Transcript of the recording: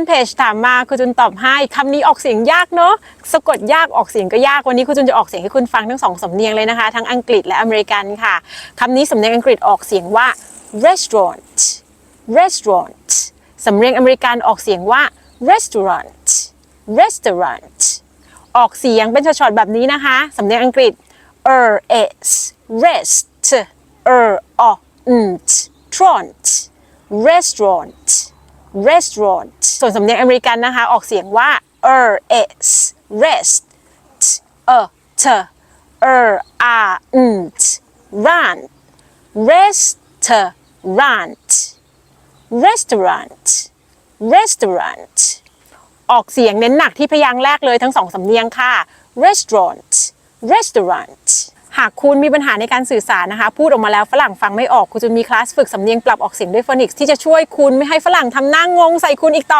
นเพจถามมาคุณจุนตอบให้คำนี้ออกเสียงยากเนอะสะกดยากออกเสียงก็ยากวันนี้คุณจุนจะออกเสียงให้คุณฟังทั้งสองสำเนียงเลยนะคะ ทั้งอังกฤษและอเมริกันค่ะคำนี้สำเนียงอังกฤษออกเสียงว่า restaurant restaurant สำเนียงอเมริกันออกเสียงว่า restaurant restaurant ออกเสียงเป็นช็อตๆแบบนี้นะคะ สำเนียงอังกฤษ er s rest er o nt tront restaurant restaurant ส่วนสำเนียงอเมริกันนะคะ ออกเสียงว่า er s rest t e t er a nt run restaurant restaurant restaurant ออกเสียงเน้นหนักที่พยางค์แรกเลยทั้งสองสำเนียงค่ะ restaurant restaurant หากคุณมีปัญหาในการสื่อสารนะคะ พูดออกมาแล้วฝรั่งฟังไม่ออก คุณจะมีคลาสฝึกสำเนียงปรับออกเสียงด้วยฟอนิกส์ที่จะช่วยคุณไม่ให้ฝรั่งทำหน้างงใส่คุณอีกต่อ